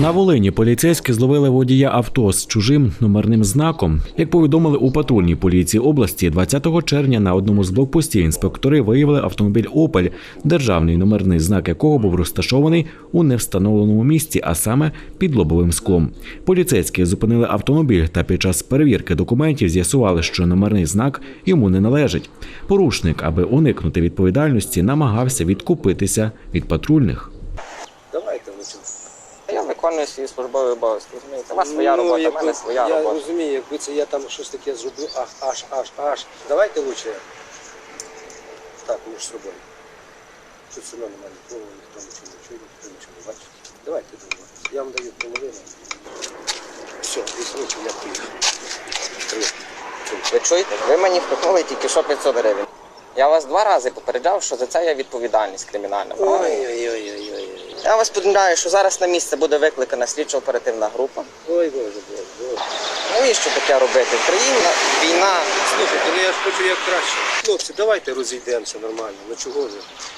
На Волині поліцейські зловили водія авто з чужим номерним знаком. Як повідомили у патрульній поліції області, 20 червня на одному з блокпостів інспектори виявили автомобіль Опель, державний номерний знак якого був розташований у невстановленому місці, а саме під лобовим склом. Поліцейські зупинили автомобіль та під час перевірки документів з'ясували, що номерний знак йому не належить. Порушник, аби уникнути відповідальності, намагався відкупитися від патрульних. Давайте. Я виконую свої службові обов'язки. Розумієте, у вас своя Ну, робота, в мене своя я робота. розумію, якби це я там щось таке зроблю, аж, аж, аж, аж. Давайте лучше так між собою. Тут все одно немає нікого, ніхто нічого не чує, ніхто нічого не бачить. Давайте домовимося. Я вам даю половину. Все, візьміть, я поїхав. Ви чуєте? Ви мені впихнули тільки що 500 гривень. Я вас два рази попереджав, що за це є відповідальність кримінальна. Ой-ой-ой-ой-ой. Я вас повідомляю, що зараз на місце буде викликана слідчо-оперативна група. Ой, Боже, Боже, Боже. що таке робити? Країна, війна. Слухайте, ну я ж хочу як краще. Хлопці, давайте розійдемося нормально. Ну чого ви?